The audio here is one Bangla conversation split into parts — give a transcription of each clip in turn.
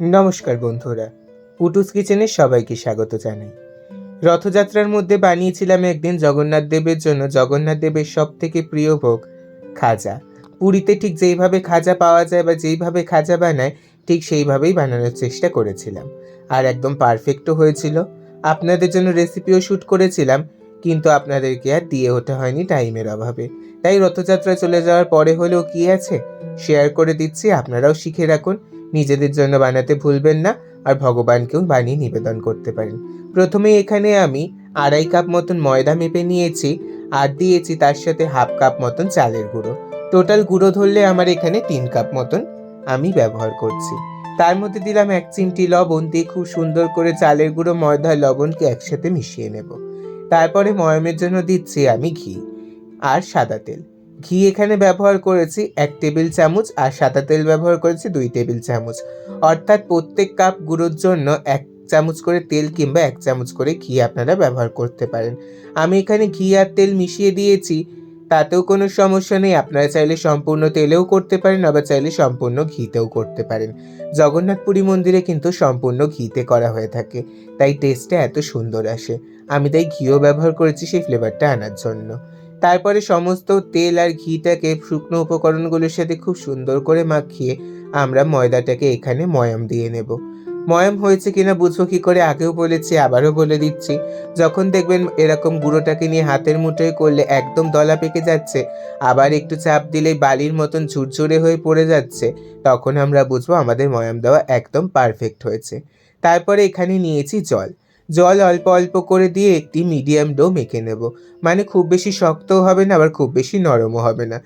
নমস্কার বন্ধুরা, পুটুস কিচেনে সবাইকে স্বাগত জানাই। রথযাত্রার মধ্যে বানিয়েছিলাম একদিন জগন্নাথ দেবের জন্য। জগন্নাথ দেবের সব থেকে প্রিয় ভোগ খাজা। পুরীতে ঠিক যেইভাবে খাজা পাওয়া যায় বা যেইভাবে খাজা বানায়, ঠিক সেইভাবেই বানানোর চেষ্টা করেছিলাম। আর একদম পারফেক্টও হয়েছিল। আপনাদের জন্য রেসিপিও শ্যুট করেছিলাম, কিন্তু আপনাদেরকে আর দিয়ে ওঠা হয়নি টাইমের অভাবে। তাই রথযাত্রা চলে যাওয়ার পরে হলেও কি আছে? শেয়ার করে দিচ্ছি, আপনারাও শিখে রাখুন। নিজেদের জন্য বানাতে ভুলবেন না আর ভগবানকেও বানিয়ে নিবেদন করতে পারেন। প্রথমে এখানে আমি আড়াই কাপ মতন ময়দা মেপে নিয়েছি আর দিয়েছি তার সাথে হাফ কাপ মতন চালের গুঁড়ো। টোটাল গুঁড়ো ধরলে আমার এখানে তিন কাপ মতন আমি ব্যবহার করছি। তার মধ্যে দিলাম এক চিমটি লবণ দিয়ে খুব সুন্দর করে চালের গুঁড়ো, ময়দা, লবণকে একসাথে মিশিয়ে নেব। তারপরে ময়মের জন্য দিচ্ছি আমি ঘি আর সাদা তেল। ঘি এখানে ব্যবহার করেছি এক টেবিল চামচ আর সাদা তেল ব্যবহার করেছি দুই টেবিল চামচ। অর্থাৎ প্রত্যেক কাপ গুঁড়োর জন্য এক চামচ করে তেল কিংবা এক চামচ করে ঘি আপনারা ব্যবহার করতে পারেন। আমি এখানে ঘি আর তেল মিশিয়ে দিয়েছি, তাতেও কোনো সমস্যা নেই। আপনারা চাইলে সম্পূর্ণ তেলেও করতে পারেন, আবার চাইলে সম্পূর্ণ ঘিতেও করতে পারেন। জগন্নাথপুরী মন্দিরে কিন্তু সম্পূর্ণ ঘিতে করা হয়ে থাকে, তাই টেস্টটা এত সুন্দর আসে। আমি তাই ঘিও ব্যবহার করেছি, সেই ফ্লেভারটা আনার জন্য। তারপরে সমস্ত তেল আর ঘিটাকে শুকনো উপকরণগুলোর সাথে খুব সুন্দর করে মাখিয়ে আমরা ময়দাটাকে এখানে ময়াম দিয়ে নেব। ময়াম হয়েছে কিনা বুঝব কি করে আগেও বলেছি, আবারও বলে দিচ্ছি। যখন দেখবেন এরকম গুঁড়োটাকে নিয়ে হাতের মুঠোয় করলে একদম দলা পেকে যাচ্ছে, আবার একটু চাপ দিলেই বালির মতন ঝুরঝুরে হয়ে পড়ে যাচ্ছে, তখন আমরা বুঝব আমাদের ময়াম দেওয়া একদম পারফেক্ট হয়েছে। তারপরে এখানে নিয়েছি জল। জল অল্প অল্প করে দিয়ে একটি মিডিয়াম ডো মেখে নেব। মানে খুব বেশি শক্তও হবে না, আবার খুব বেশি নরমও হবে না।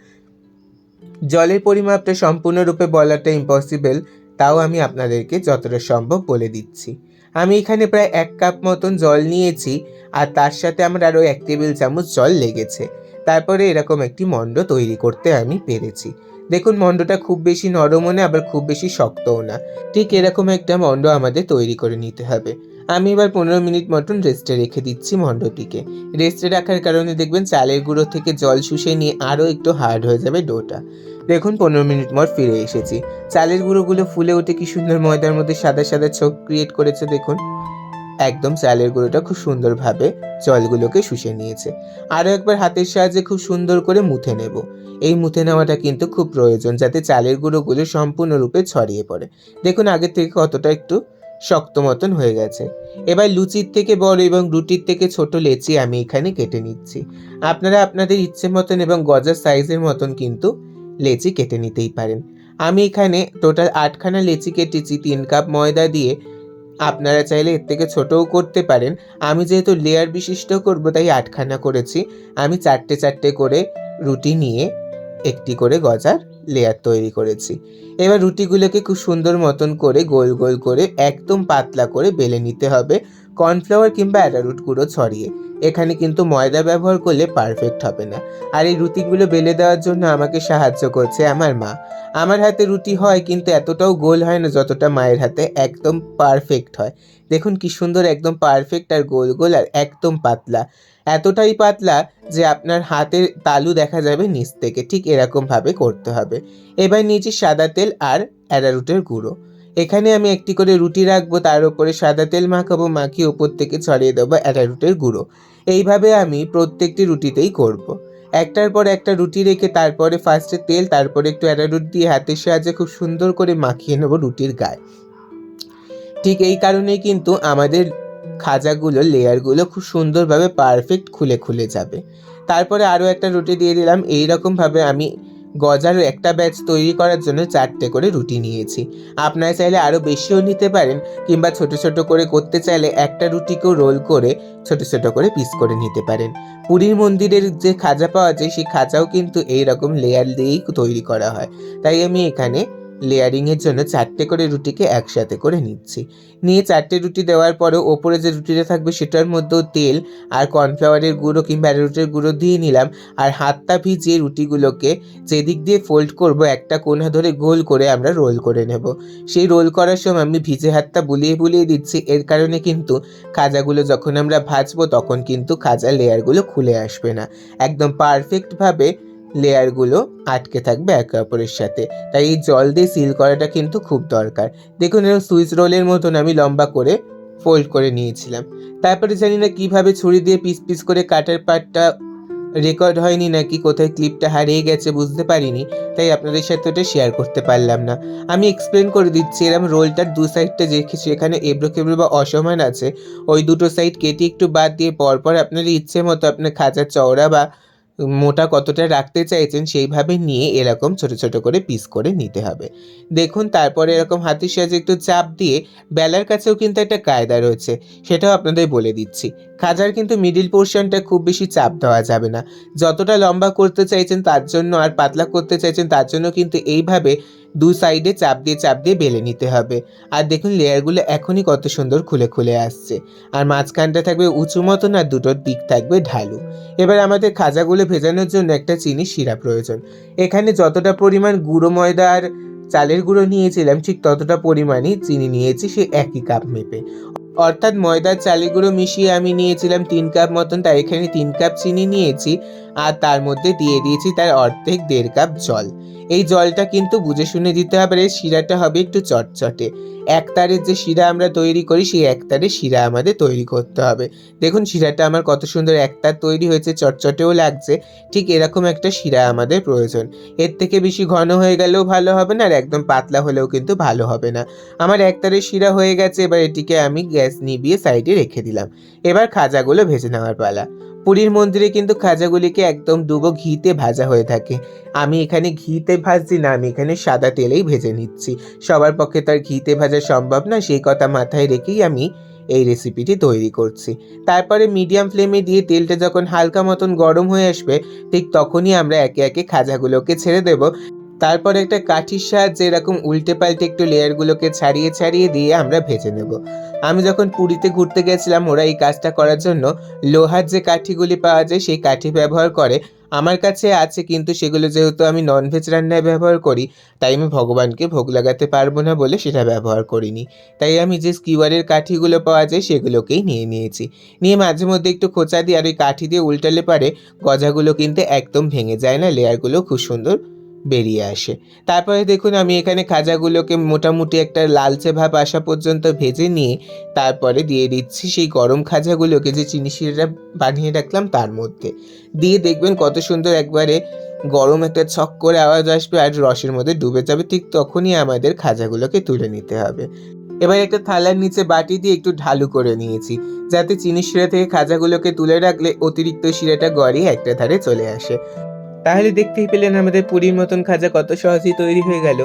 জলের পরিমাপটা সম্পূর্ণরূপে বলাটা ইম্পসিবল তাও আমি আপনাদেরকে যতটা সম্ভব বলে দিচ্ছি। আমি এখানে প্রায় এক কাপ মতন জল নিয়েছি, আর তার সাথে আমার আরও এক টেবিল চামচ জল লেগেছে। তারপরে এরকম একটি মণ্ড তৈরি করতে আমি পেরেছি। দেখুন, মণ্ডটা খুব বেশি নরমও না, আবার খুব বেশি শক্তও না। ঠিক এরকম একটা মণ্ড আমাদের তৈরি করে নিতে হবে। আমি এবার পনেরো মিনিট মতন রেস্টে রেখে দিচ্ছি মণ্ডটিকে রেস্টে রাখার কারণে দেখবেন চালের গুঁড়ো থেকে জল শুষে নিয়ে আরও একটু হার্ড হয়ে যাবে ডোটা। দেখুন পনেরো মিনিট পর ফিরে এসেছি। চালের গুঁড়োগুলো ফুলে উঠে কি সুন্দর ময়দার মধ্যে সাদা সাদা ছোপ ক্রিয়েট করেছে দেখুন। একদম চালের গুঁড়োটা খুব সুন্দরভাবে জলগুলোকে শুষে নিয়েছে। আরও একবার হাতের সাহায্যে খুব সুন্দর করে মুথে নেব। এই মুথে নেওয়াটা কিন্তু খুব প্রয়োজন যাতে চালের গুঁড়োগুলো সম্পূর্ণরূপে ছড়িয়ে পড়ে। দেখুন আগের থেকে কতটা একটু শক্ত মতন হয়ে গেছে। এবার লুচির থেকে বড় এবং রুটির থেকে ছোট লেচি আমি এখানে কেটে নিচ্ছি। আপনারা আপনাদের ইচ্ছে মতন এবং গজার সাইজের মতন কিন্তু লেচি কেটে নিতেই পারেন। আমি এখানে টোটাল আটখানা লেচি কেটেছি, তিন কাপ ময়দা দিয়ে। আপনারা চাইলে এর থেকে ছোটও করতে পারেন। আমি যেহেতু লেয়ার বিশিষ্ট করব, তাই আটখানা করেছি। আমি চারটে চারটে করে রুটি নিয়ে একটি করে গজার লেয়ার তৈরি করেছি। এবার রুটিগুলোকে খুব সুন্দর মতন করে গোল গোল করে একদম পাতলা করে বেলে নিতে হবে। কর্নফ্লাওয়ার কিংবা অ্যারারুট গুঁড়ো ছড়িয়ে। এখানে কিন্তু ময়দা ব্যবহার করলে পারফেক্ট হবে না। আর এই রুটিগুলো বেলে দেওয়ার জন্য আমাকে সাহায্য করছে আমার মা। আমার হাতে রুটি হয় কিন্তু এতটাও গোল হয় না যতটা মায়ের হাতে একদম পারফেক্ট হয়। দেখুন কি সুন্দর একদম পারফেক্ট আর গোল গোল আর একদম পাতলা। এতটাই পাতলা যে আপনার হাতের তালু দেখা যাবে নিচ থেকে। ঠিক এরকমভাবে করতে হবে। এবার নিয়েছি সাদা তেল আর অ্যারারুটের গুঁড়ো। এখানে আমি একটি করে রুটি রাখব, তার উপরে সাদা তেল মাখাবো, মাখিয়ে উপর থেকে ছড়িয়ে দেবো অ্যারারুটের গুঁড়ো। এইভাবে আমি প্রত্যেকটি রুটিতেই করব। একটার পর একটা রুটি রেখে তারপরে ফার্স্টে তেল, তারপরে একটু অ্যারারুট দিয়ে হাতের সাহায্যে খুব সুন্দর করে মাখিয়ে নেব রুটির গায়ে। ঠিক এই কারণেই কিন্তু আমাদের খাজাগুলো, লেয়ারগুলো খুব সুন্দরভাবে পারফেক্ট খুলে খুলে যাবে। তারপরে আরও একটা রুটি দিয়ে দিলাম। এই রকমভাবে আমি গজার একটা ব্যাচ তৈরি করার জন্য চারটে করে রুটি নিয়েছি। আপনারা চাইলে আরও বেশিও নিতে পারেন, কিংবা ছোট ছোট করে করতে চাইলে একটা রুটিকেও রোল করে ছোট ছোট করে পিস করে নিতে পারেন। পুরীর মন্দিরের যে খাজা পাওয়া যায়, সেই খাজাও কিন্তু এই রকম লেয়ার দিয়েই তৈরি করা হয়। তাই আমি এখানে লেয়ারিংয়ের জন্য চারটে করে রুটিকে একসাথে করে নিচ্ছি। নিয়ে চারটে রুটি দেওয়ার পরেও ওপরে যে রুটিটা থাকবে সেটার মধ্যেও তেল আর কর্নফ্লাওয়ারের গুঁড়ো কিংবা অ্যারোটের গুঁড়ো দিয়ে নিলাম আর হাতটা ভিজিয়ে রুটিগুলোকে যেদিক দিয়ে ফোল্ড করব একটা কোনা ধরে গোল করে আমরা রোল করে নেব। সেই রোল করার সময় আমি ভিজে হাতটা বুলিয়ে বুলিয়ে দিচ্ছি। এর কারণে কিন্তু খাজাগুলো যখন আমরা ভাজবো তখন কিন্তু খাজা লেয়ারগুলো খুলে আসবে না। একদম পারফেক্টভাবে লেয়ারগুলো আটকে থাকবে একে অপরের সাথে। তাই এই জল দিয়ে সিল করাটা কিন্তু খুব দরকার। দেখুন, এরকম সুইচ রোলের মতন আমি লম্বা করে ফোল্ড করে নিয়েছিলাম। তারপরে জানি না কীভাবে ছুরি দিয়ে পিস পিস করে কাটার পার্টটা রেকর্ড হয়নি নাকি, কোথায় ক্লিপটা হারিয়ে গেছে বুঝতে পারিনি। তাই আপনাদের সাথে ওটা শেয়ার করতে পারলাম না। আমি এক্সপ্লেন করে দিচ্ছি, এরকম রোলটার দু সাইডটা দেখেছি এখানে এবড়ো কেবড়ো বা অসমান আছে, ওই দুটো সাইড কেটে একটু বাদ দিয়ে পরপর আপনার ইচ্ছে মতো আপনার খাঁচার চওড়া বা মোটা কতটা রাখতে চাইছেন সেইভাবে নিয়ে এরকম ছোট ছোট করে পিস করে নিতে হবে। দেখুন, তারপরে এরকম হাতের সাহায্যে একটু চাপ দিয়ে বেলার কাছেও কিন্তু একটা কায়দা রয়েছে, সেটাও আপনাদের বলে দিচ্ছি। খাজার কিন্তু মিডিল পোর্শনটা খুব বেশি চাপ দেওয়া যাবে না। যতটা লম্বা করতে চাইছেন তার জন্য আর পাতলা করতে চাইছেন তার জন্য কিন্তু এইভাবে দু সাইডে চাপ দিয়ে চাপ দিয়ে বেলে নিতে হবে। আর দেখুন লেয়ারগুলো এখনই কত সুন্দর খুলে খুলে আসছে। আর মাঝখানটা থাকবে উঁচু মতন আর দুটোর দিক থাকবে ঢালু। এবার আমাদের খাজাগুলো ভেজানোর জন্য একটা চিনি শিরা প্রয়োজন। এখানে যতটা পরিমাণ গুঁড়ো ময়দা আর চালের গুঁড়ো নিয়েছিলাম, ঠিক ততটা পরিমাণই চিনি নিয়েছি, সে একই কাপ মেপে। অর্থাৎ ময়দার চালের গুঁড়ো মিশিয়ে আমি নিয়েছিলাম তিন কাপ মতন, তাই এখানে তিন কাপ চিনি নিয়েছি, আর তার মধ্যে দিয়ে দিয়েছি তার অর্ধেক দেড় কাপ জল। এই জলটা কিন্তু বুঝে শুনে দিতে হবে, এই শিরাটা হবে একটু চটচটে। এক তারের যে শিরা আমরা তৈরি করি, সেই এক তারের শিরা আমাদের তৈরি করতে হবে। দেখুন শিরাটা আমার কত সুন্দর একতার তৈরি হয়েছে, চটচটেও লাগছে, ঠিক এরকম একটা শিরা আমাদের প্রয়োজন। এর থেকে বেশি ঘন হয়ে গেলেও ভালো হবে না, আর একদম পাতলা হলেও কিন্তু ভালো হবে না। আমার একতারের শিরা হয়ে গেছে, এবার এটিকে আমি গ্যাস নিভিয়ে সাইডে রেখে দিলাম। এবার খাজাগুলো ভেজে নেওয়ার পালা। পুরীর মন্দিরে কিন্তু খাজাগুলিকে একদম ডুবো ঘিতে ভাজা হয়ে থাকে। আমি এখানে ঘিতে ভাজছি না, আমি এখানে সাদা তেলেই ভেজে নিচ্ছি। সবার পক্ষে তার ঘিতে ভাজা সম্ভব না, সেই কথা মাথায় রেখেই আমি এই রেসিপিটি তৈরি করছি। তারপরে মিডিয়াম ফ্লেমে দিয়ে তেলটা যখন হালকা মতন গরম হয়ে আসবে, ঠিক তখনই আমরা একে একে খাজাগুলোকে ছেড়ে দেব। তারপর একটা কাঠির সাহায্যে এরকম উল্টে পাল্টে একটু লেয়ারগুলোকে ছাড়িয়ে ছাড়িয়ে দিয়ে আমরা ভেজে নেব। আমি যখন পুরীতে ঘুরতে গেছিলাম, ওরা এই কাজটা করার জন্য লোহার যে কাঠিগুলি পাওয়া যায়, সেই কাঠি ব্যবহার করে। আমার কাছে আছে, কিন্তু সেগুলো যেহেতু আমি ননভেজ রান্নায় ব্যবহার করি, তাই আমি ভগবানকে ভোগ লাগাতে পারব না বলে সেটা ব্যবহার করিনি। তাই আমি যে স্কিওয়ারের কাঠিগুলো পাওয়া যায়, সেগুলোকেই নিয়ে নিয়েছি। নিয়ে মাঝে মধ্যে একটু খোঁচা দিয়ে আর ওই কাঠি দিয়ে উল্টালে পারে, গজাগুলো কিন্তু একদম ভেঙে যায় না লেয়ারগুলো খুব সুন্দর বেরিয়ে আসে। তারপরে দেখুন আমি এখানে খাজাগুলোকে মোটামুটি একটা লালচে ভাব আসা পর্যন্ত ভেজে নিয়ে তারপরে দিয়ে দিচ্ছি সেই গরম খাজাগুলোকে যে চিনি শিরাটা বানিয়ে রাখলাম তার মধ্যে। দিয়ে দেখবেন কত সুন্দর একবারে গরম একটা ছক করে আওয়াজ আসবে আর রসের মধ্যে ডুবে যাবে, ঠিক তখনই আমাদের খাজাগুলোকে তুলে নিতে হবে। এবার একটা থালার নিচে বাটি দিয়ে একটু ঢালু করে নিয়েছি, যাতে চিনি শিরা থেকে খাজাগুলোকে তুলে রাখলে অতিরিক্ত শিরাটা গড়িয়ে একটা ধারে চলে আসে। তাহলে দেখতেই পেলেন আমাদের পুরীর মতন খাজা কত সহজেই তৈরি হয়ে গেল।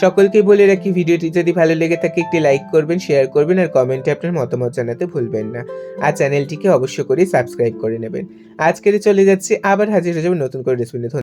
সকলকে বলে রাখি, ভিডিওটি যদি ভালো লেগে থাকে, একটি লাইক করবেন, শেয়ার করবেন, আর কমেন্টে আপনার মতামত জানাতে ভুলবেন না। আর চ্যানেলটিকে অবশ্য করে সাবস্ক্রাইব করে নেবেন। আজকের চলে যাচ্ছে, আবার হাজির হয়ে যাবেন নতুন করে রেসিপি